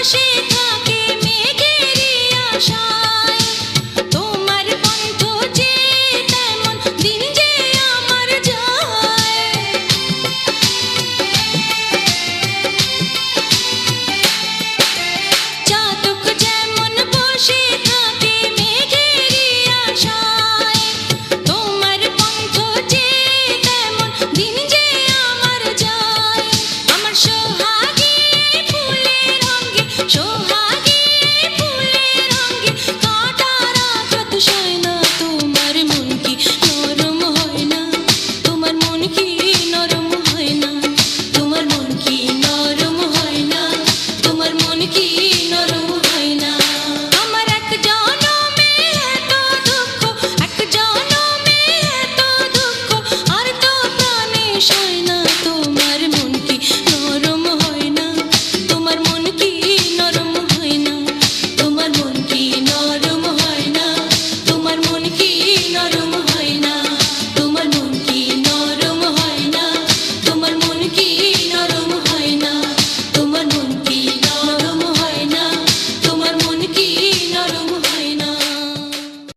আকাশে থাকে মেঘেরই আশা।